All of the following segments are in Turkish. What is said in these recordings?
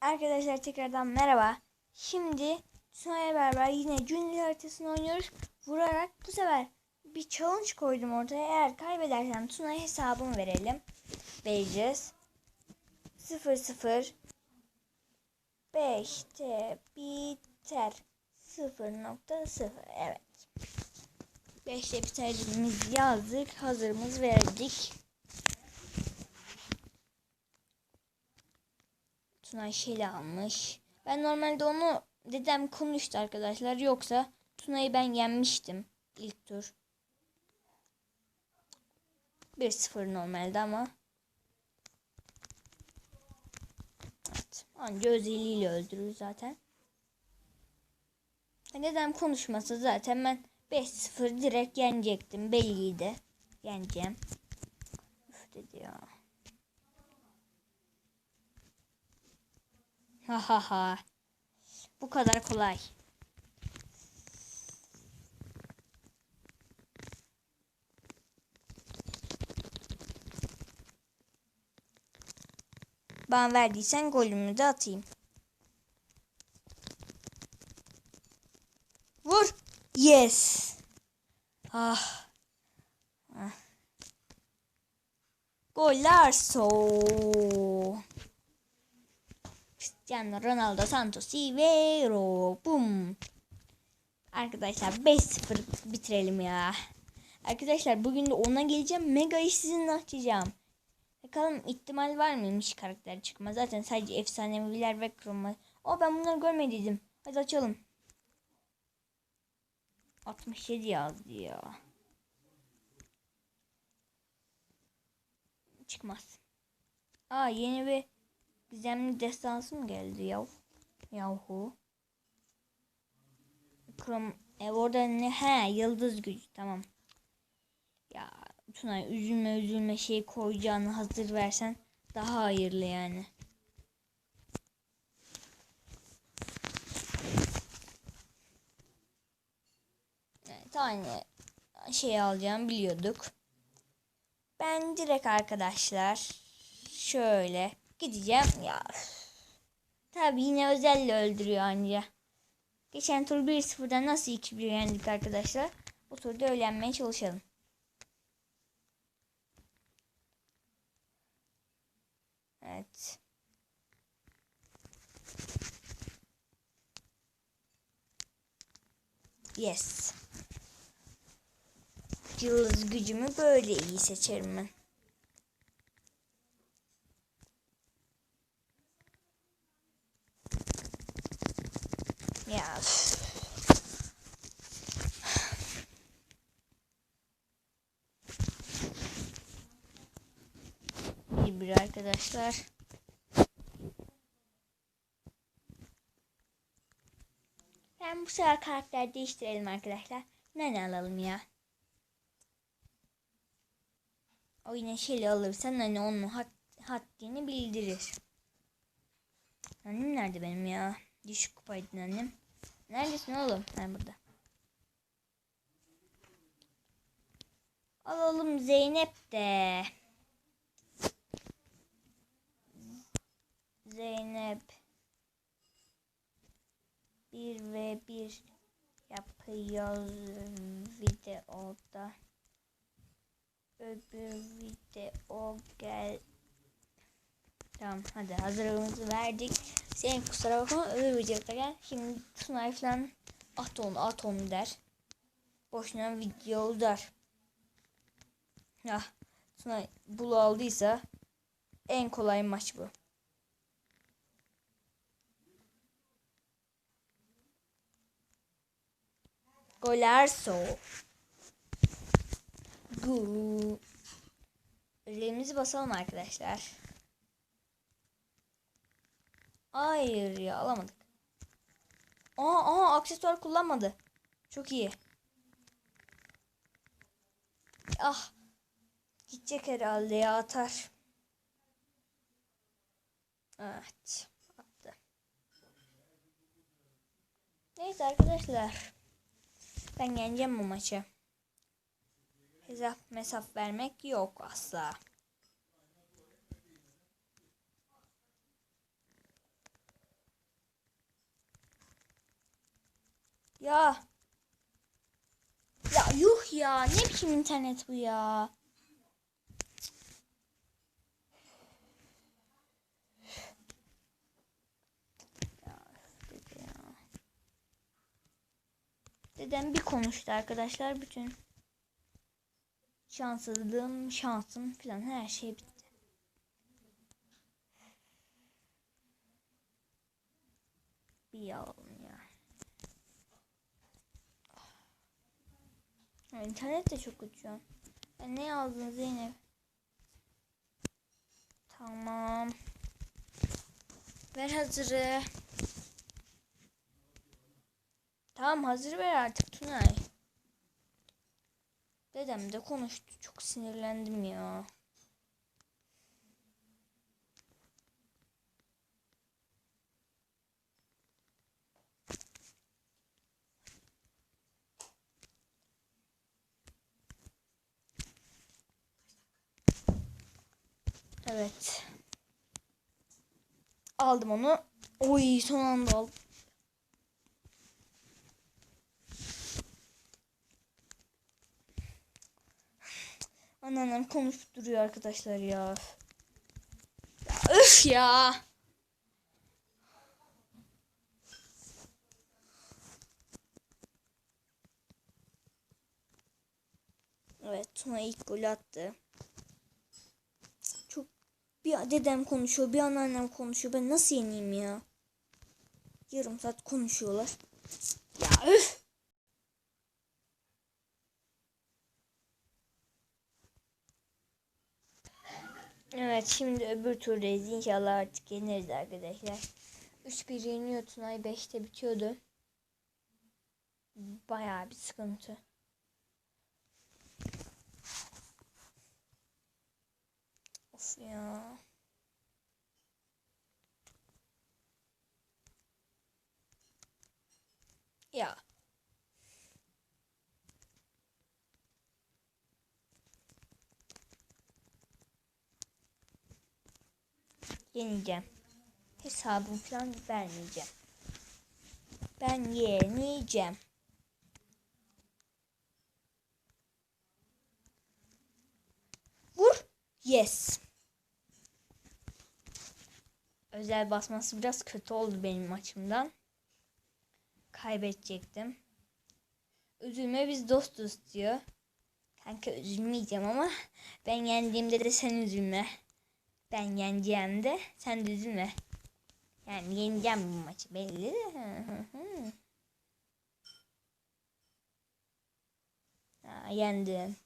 Arkadaşlar tekrardan merhaba. Şimdi Tuna'ya beraber yine Junior haritasını oynuyoruz. Vurarak bu sefer bir challenge koydum ortaya. Eğer kaybedersem Tuna'ya hesabımı verelim. Vereceğiz. 0 0 5'te biter. 0.0 evet. 5'te biter yazdık. Hazırımız verdik. Tuna şeyle almış. Ben normalde onu dedem konuştu arkadaşlar. Yoksa Tuna'yı ben yenmiştim ilk tur. 1-0 normalde ama. Evet. Anca özelliğiyle öldürür zaten. Dedem konuşmasa zaten ben 5-0 direkt yenecektim. Belliydi. Yeneceğim. Ha ha. Bu kadar kolay. Bana verdiysen golümü de atayım. Vur. Yes. Ah. ah. Golazo. Cristiano Ronaldo Santos Ivero. Bum. Arkadaşlar 5-0 bitirelim ya. Arkadaşlar bugün de ona geleceğim. Mega'yı sizinle açacağım. Bakalım ihtimal var mıymış karakter çıkma. Zaten sadece efsaneviler ve kroma. O ben bunları görmediydim. Hadi açalım. 67 yazdı ya. Çıkmaz. Aa yeni bir gizemli destansı mı geldi yav? Yahu. Krom e orada ne? He yıldız gücü tamam. Ya Tuna üzülme üzülme şey koyacağını hazır versen daha hayırlı yani. Evet, aynı şey alacağım biliyorduk. Ben direkt arkadaşlar şöyle gideceğim ya. Tabi yine özelle öldürüyor anca. Geçen tur 1-0'dan nasıl 2-1 yendik arkadaşlar? Bu turda öğrenmeye çalışalım. Evet. Yes. Yıldız gücümü böyle iyi seçerim ben. 11 arkadaşlar. Ben bu sefer karakter değiştirelim arkadaşlar. Ne alalım ya? O yine şeyle alırsan hani onun had haddini bildirir. Annem nerede benim ya? Düşük kupaydın annem. Neredesin oğlum? Ben burada. Alalım Zeynep de. Zeynep. Bir ve bir yapıyoruz videoda. Öbür video gel. Tamam hadi hazırlığımızı verdik. Senin kusura bakma öbür videoda gel. Şimdi Tunay falan at onu at onu der. Boşuna video uzar. Ya Tunay bulu aldıysa en kolay maç bu. Golarso. Gu. Özelimizi basalım arkadaşlar. Hayır ya alamadık. Aa, aa aksesuar kullanmadı. Çok iyi. Ah. Gidecek herhalde ya atar. Evet. Attı. Neyse arkadaşlar. Ben yeneceğim bu maçı. Hesap mesaf vermek yok asla. Ya. Ya yuh ya. Ne biçim internet bu ya. Dedem bir konuştu arkadaşlar. Bütün şanssızlığım, şansım falan her şey bitti. Bir yalan ya. İnternet de çok an. Ya ne yazdın Zeynep? Tamam. Ver hazırı. Tamam hazır ver artık Tunay. Dedem de konuştu. Çok sinirlendim ya. Evet. Aldım onu. Oy son anda aldım. Anneannem konuşup duruyor arkadaşlar ya. Ya öf ya. Evet Tuna ilk gol attı. Çok bir dedem konuşuyor bir anneannem konuşuyor. Ben nasıl yeneyim ya? Yarım saat konuşuyorlar. Ya üf. Evet şimdi öbür turdayız. İnşallah artık yeniriz arkadaşlar. 3-1 yeniyor Tunay 5'te bitiyordu. Bayağı bir sıkıntı. Of ya. Ya. Yeneceğim. Hesabı falan vermeyeceğim. Ben yeneceğim. Vur. Yes. Özel basması biraz kötü oldu benim maçımdan. Kaybedecektim. Üzülme biz dostuz diyor. Kanka üzülmeyeceğim ama ben yendiğimde de sen üzülme. Ben yeneceğim de sen de üzülme. Yani yeneceğim bu maçı belli de. ha, yendim.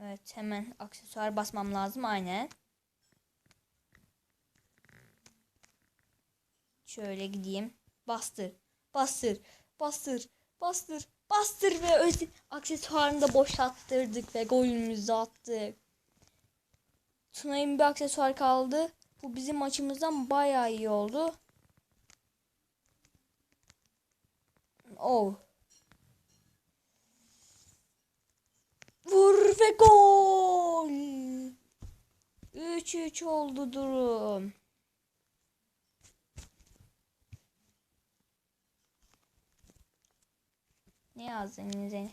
Evet hemen aksesuar basmam lazım aynen. Şöyle gideyim. Bastır. Bastır. Bastır. Bastır. Bastır ve öz aksesuarını da boşalttırdık ve golümüzü attık. Tunay'ın bir aksesuar kaldı. Bu bizim maçımızdan bayağı iyi oldu. Oh. Vur ve gol. 3-3 oldu durum. Zeynep?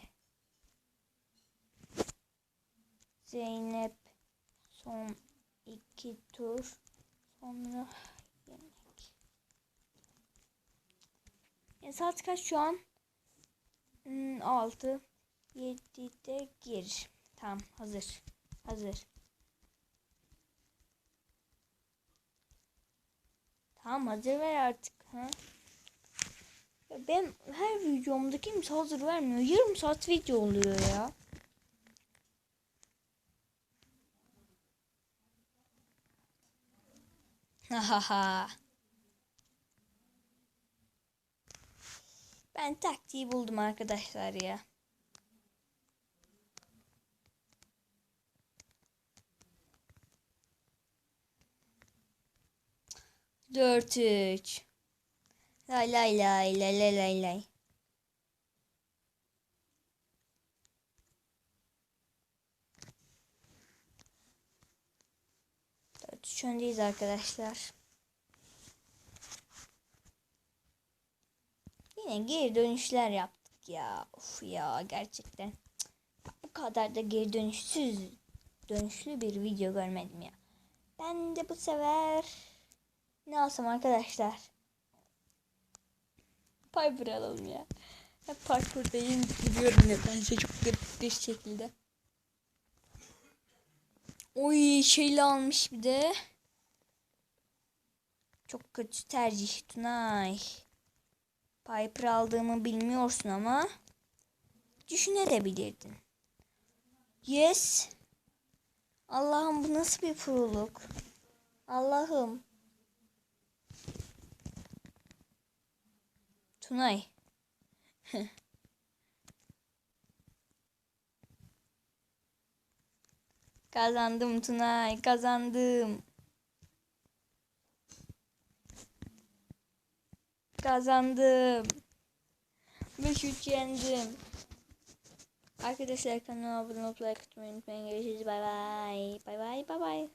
Zeynep son iki tur sonra yemek. Ya saat kaç şu an? Hmm, 6 7'de gir. Tamam hazır. Hazır. Tamam hazır ver artık. Ha? Ben her videomda kimse hazır vermiyor. Yarım saat video oluyor ya. Hahaha. ben taktiği buldum arkadaşlar ya. Dört üç. Lay lay lay lay lay lay lay. 4 öndeyiz arkadaşlar. Yine geri dönüşler yaptık ya. Of ya gerçekten. Bu kadar da geri dönüşsüz dönüşlü bir video görmedim ya. Ben de bu sefer ne alsam arkadaşlar? Piper alalım ya. Hep parkurdayım gidiyorum nedense çok garip bir şekilde. Oy şeyle almış bir de. Çok kötü tercih Tunay. Piper aldığımı bilmiyorsun ama düşünebilirdin. Yes. Allah'ım bu nasıl bir proluk? Allah'ım. Tunay. kazandım Tunay, kazandım. Kazandım. 5-3 yendim. Arkadaşlar kanalıma abone olup like atmayı unutmayın. Görüşürüz. Bay bay. Bay bay. Bay bay.